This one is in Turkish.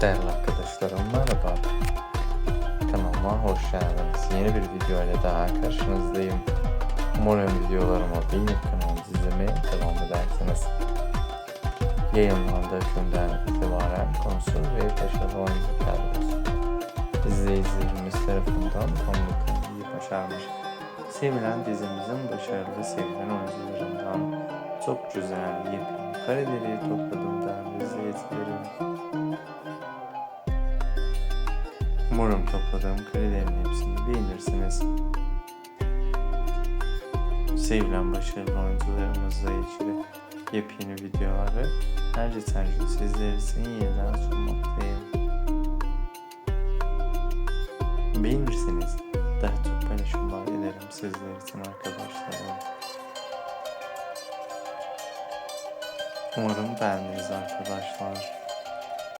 Değerli arkadaşlarım merhaba. Kanalıma hoş geldiniz. Yeni bir video ile daha karşınızdayım. Umarım videolarımı beğenip kanalımı izlemeye devam edersiniz. Yayınlandığı günden itibaren konusu ve başarılı oyuncular olsun. İzleyicilerimiz tarafından konuklarını iyi başarmış. Sevilen dizimizin başarılı sevilen oyuncularından çok güzel yepyeni kareleri topladım Umarım topladığım karelerin hepsini beğenirsiniz. Sevilen başarılı oyuncularımızla ilgili yepyeni videoları her geçen gün sizler için yeniden sunmaktayım. Beğenirseniz daha çok paylaşımlar ederim sizler için arkadaşlarım. Umarım beğendiniz arkadaşlar.